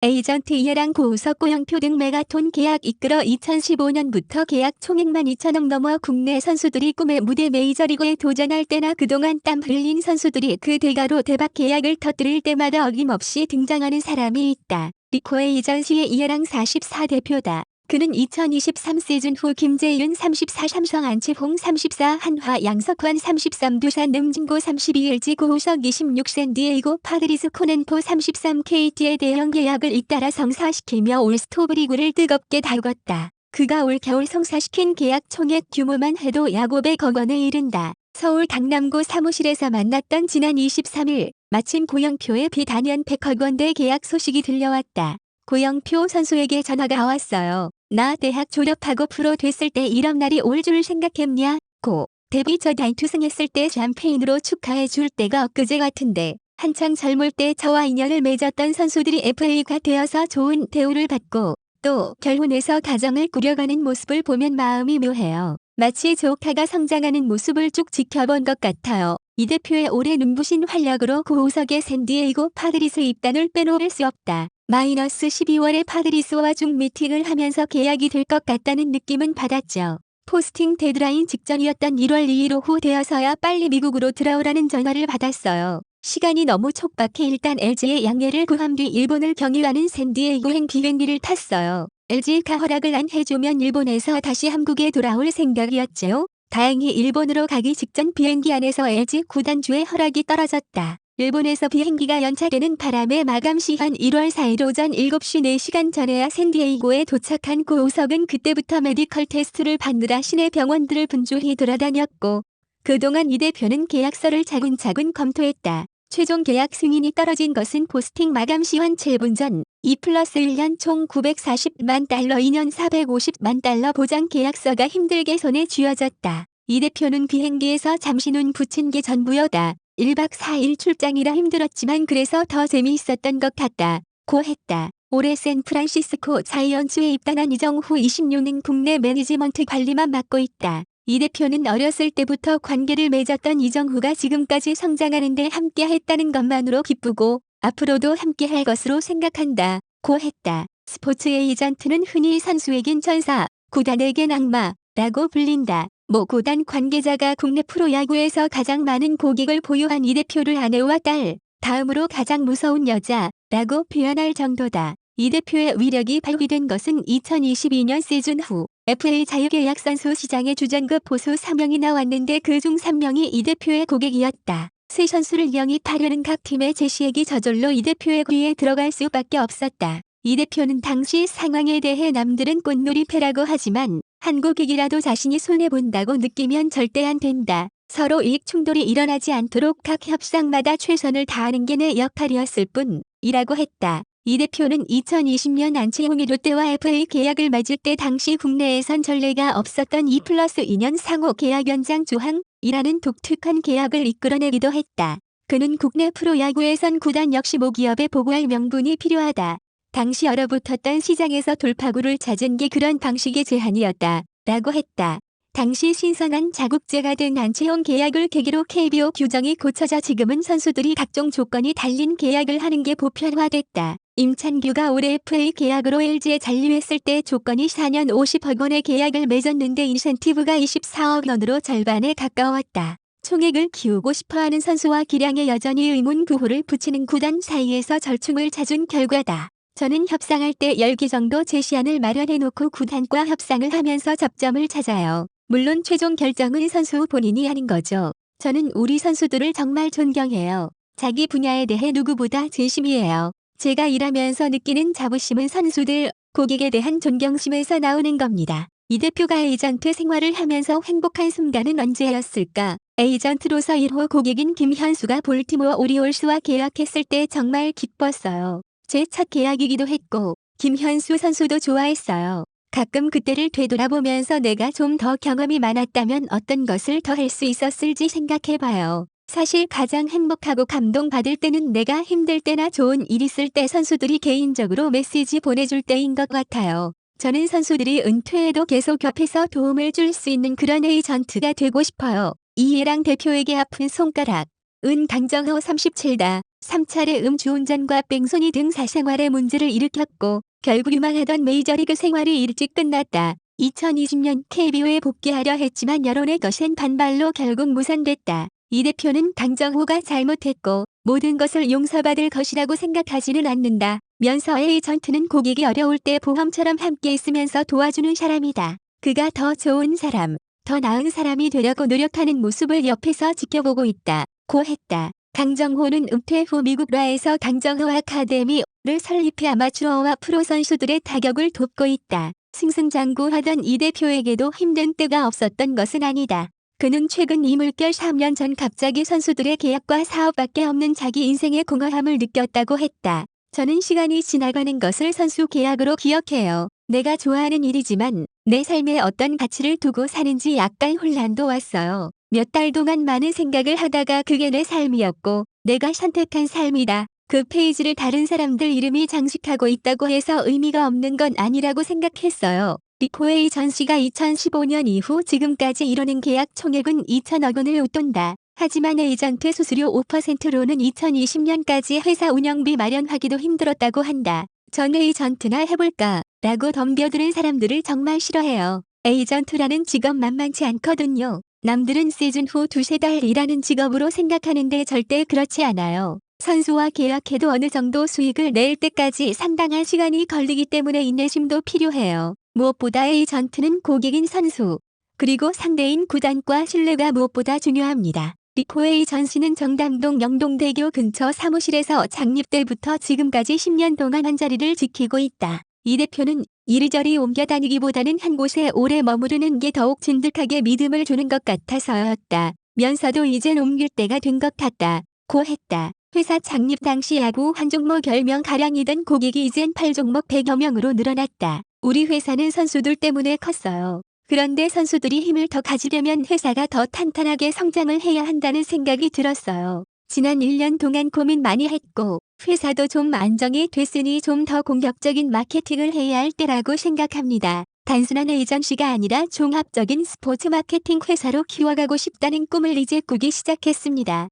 에이전트 이해랑 고우석 고영표 등 메가톤 계약 이끌어 2015년부터 계약 총액만 2천억 넘어 국내 선수들이 꿈의 무대 메이저리그에 도전할 때나 그동안 땀 흘린 선수들이 그 대가로 대박 계약을 터뜨릴 때마다 어김없이 등장하는 사람이 있다. 리코 에이전 시의 이해랑 44 대표다. 그는 2023 시즌 후 김재윤 34 삼성 안치홍 34 한화 양석환 33 두산 능진고 32 LG 고우석 26 샌디에이고 파드리스 코넨포 33 KT의 대형 계약을 잇따라 성사시키며 올 스토브리그를 뜨겁게 달궜다. 그가 올 겨울 성사시킨 계약 총액 규모만 해도 약 500억 원에 이른다. 서울 강남구 사무실에서 만났던 지난 23일 마침 고영표의 비단연 100억 원대 계약 소식이 들려왔다. 고영표 선수에게 전화가 왔어요. 나 대학 졸업하고 프로 됐을 때 이런 날이 올 줄 생각했냐? 고. 데뷔 저 다이투승했을 때 샴페인으로 축하해 줄 때가 엊그제 같은데 한창 젊을 때 저와 인연을 맺었던 선수들이 FA가 되어서 좋은 대우를 받고 또 결혼해서 가정을 꾸려가는 모습을 보면 마음이 묘해요. 마치 조카가 성장하는 모습을 쭉 지켜본 것 같아요. 이 대표의 올해 눈부신 활약으로 고우석의 샌디에이고 파드리스 입단을 빼놓을 수 없다. 마이너스 12월에 파드리스와 중 미팅을 하면서 계약이 될 것 같다는 느낌은 받았죠. 포스팅 데드라인 직전이었던 1월 2일 오후 되어서야 빨리 미국으로 들어오라는 전화를 받았어요. 시간이 너무 촉박해 일단 LG의 양해를 구한 뒤 일본을 경유하는 샌디에이고행 비행기를 탔어요. LG가 허락을 안 해주면 일본에서 다시 한국에 돌아올 생각이었죠. 다행히 일본으로 가기 직전 비행기 안에서 LG 구단주의 허락이 떨어졌다. 일본에서 비행기가 연차되는 바람에 마감 시한 1월 4일 오전 7시 4시간 전에야 샌디에이고에 도착한 고우석은 그때부터 메디컬 테스트를 받느라 시내 병원들을 분주히 돌아다녔고 그동안 이 대표는 계약서를 차근차근 검토했다. 최종 계약 승인이 떨어진 것은 포스팅 마감 시한 7분 전, 2 플러스 1년 총 940만 달러 2년 450만 달러 보장 계약서가 힘들게 손에 쥐어졌다. 이 대표는 비행기에서 잠시 눈 붙인 게 전부여다. 1박 4일 출장이라 힘들었지만 그래서 더 재미있었던 것 같다. 고 했다. 올해 샌프란시스코 자이언츠에 입단한 이정후 26는 국내 매니지먼트 관리만 맡고 있다. 이 대표는 어렸을 때부터 관계를 맺었던 이정후가 지금까지 성장하는데 함께 했다는 것만으로 기쁘고 앞으로도 함께 할 것으로 생각한다. 고 했다. 스포츠 에이전트는 흔히 선수에겐 천사, 구단에겐 악마라고 불린다. 모 구단 관계자가 국내 프로야구에서 가장 많은 고객을 보유한 이 대표를 아내와 딸, 다음으로 가장 무서운 여자라고 표현할 정도다. 이 대표의 위력이 발휘된 것은 2022년 시즌 후 FA 자유계약 선수 시장에 주전급 보수 3명이 나왔는데 그 중 3명이 이 대표의 고객이었다. 새 선수를 영입하려는 각 팀의 제시액이 저절로 이 대표의 귀에 들어갈 수밖에 없었다. 이 대표는 당시 상황에 대해 남들은 꽃놀이패라고 하지만 한국이기라도 자신이 손해본다고 느끼면 절대 안 된다. 서로 이익 충돌이 일어나지 않도록 각 협상마다 최선을 다하는 게 내 역할이었을 뿐 이라고 했다. 이 대표는 2020년 안치홍이 롯데와 FA 계약을 맺을 때 당시 국내에선 전례가 없었던 2 플러스 2년 상호 계약 연장 조항이라는 독특한 계약을 이끌어내기도 했다. 그는 국내 프로야구에선 구단 역시 모기업에 보고할 명분이 필요하다. 당시 얼어붙었던 시장에서 돌파구를 찾은 게 그런 방식의 제한이었다. 라고 했다. 당시 신선한 자국제가 된 안치홍 계약을 계기로 KBO 규정이 고쳐져 지금은 선수들이 각종 조건이 달린 계약을 하는 게 보편화됐다. 임찬규가 올해 FA 계약으로 LG에 잔류했을 때 조건이 4년 50억 원의 계약을 맺었는데 인센티브가 24억 원으로 절반에 가까웠다. 총액을 키우고 싶어하는 선수와 기량에 여전히 의문 구호를 붙이는 구단 사이에서 절충을 찾은 결과다. 저는 협상할 때 10개 정도 제시안을 마련해놓고 구단과 협상을 하면서 접점을 찾아요. 물론 최종 결정은 선수 본인이 하는 거죠. 저는 우리 선수들을 정말 존경해요. 자기 분야에 대해 누구보다 진심이에요. 제가 일하면서 느끼는 자부심은 선수들, 고객에 대한 존경심에서 나오는 겁니다. 이 대표가 에이전트 생활을 하면서 행복한 순간은 언제였을까? 에이전트로서 1호 고객인 김현수가 볼티모어 오리올스와 계약했을 때 정말 기뻤어요. 제 첫 계약이기도 했고 김현수 선수도 좋아했어요. 가끔 그때를 되돌아보면서 내가 좀 더 경험이 많았다면 어떤 것을 더 할 수 있었을지 생각해봐요. 사실 가장 행복하고 감동받을 때는 내가 힘들 때나 좋은 일 있을 때 선수들이 개인적으로 메시지 보내줄 때인 것 같아요. 저는 선수들이 은퇴해도 계속 옆에서 도움을 줄 수 있는 그런 에이전트가 되고 싶어요. 이해랑 대표에게 아픈 손가락. 은 강정호 37다. 3차례 음주운전과 뺑소니 등 사생활에 문제를 일으켰고 결국 유망하던 메이저리그 생활이 일찍 끝났다. 2020년 KBO에 복귀하려 했지만 여론의 거센 반발로 결국 무산됐다. 이 대표는 강정호가 잘못했고 모든 것을 용서받을 것이라고 생각하지는 않는다. 면서 에이전트는 고객이 어려울 때 보험처럼 함께 있으면서 도와주는 사람이다. 그가 더 좋은 사람, 더 나은 사람이 되려고 노력하는 모습을 옆에서 지켜보고 있다. 고 했다. 강정호는 은퇴 후 미국 라에서 강정호 아카데미를 설립해 아마추어와 프로 선수들의 타격을 돕고 있다. 승승장구하던 이 대표에게도 힘든 때가 없었던 것은 아니다. 그는 최근 이 물결 3년 전 갑자기 선수들의 계약과 사업밖에 없는 자기 인생의 공허함을 느꼈다고 했다. 저는 시간이 지나가는 것을 선수 계약으로 기억해요. 내가 좋아하는 일이지만 내 삶에 어떤 가치를 두고 사는지 약간 혼란도 왔어요. 몇 달 동안 많은 생각을 하다가 그게 내 삶이었고 내가 선택한 삶이다. 그 페이지를 다른 사람들 이름이 장식하고 있다고 해서 의미가 없는 건 아니라고 생각했어요. 리코에이 전 씨가 2015년 이후 지금까지 이뤄낸 계약 총액은 2천억 원을 웃돈다. 하지만 에이전트 수수료 5%로는 2020년까지 회사 운영비 마련하기도 힘들었다고 한다. 전 에이전트나 해볼까? 라고 덤벼드는 사람들을 정말 싫어해요. 에이전트라는 직업 만만치 않거든요. 남들은 시즌 후 두세 달 일하는 직업으로 생각하는데 절대 그렇지 않아요. 선수와 계약해도 어느 정도 수익을 낼 때까지 상당한 시간이 걸리기 때문에 인내심도 필요해요. 무엇보다 에이전트는 고객인 선수, 그리고 상대인 구단과 신뢰가 무엇보다 중요합니다. 리코에이 전 씨는 정담동 영동대교 근처 사무실에서 작립 때부터 지금까지 10년 동안 한 자리를 지키고 있다. 이 대표는 이리저리 옮겨 다니기보다는 한 곳에 오래 머무르는 게 더욱 진득하게 믿음을 주는 것 같아서였다. 면서도 이젠 옮길 때가 된 것 같다. 고 했다. 회사 창립 당시 야구 한 종목 10명 가량이던 고객이 이젠 8종목 100여 명으로 늘어났다. 우리 회사는 선수들 때문에 컸어요. 그런데 선수들이 힘을 더 가지려면 회사가 더 탄탄하게 성장을 해야 한다는 생각이 들었어요. 지난 1년 동안 고민 많이 했고 회사도 좀 안정이 됐으니 좀 더 공격적인 마케팅을 해야 할 때라고 생각합니다. 단순한 에이전시가 아니라 종합적인 스포츠 마케팅 회사로 키워가고 싶다는 꿈을 이제 꾸기 시작했습니다.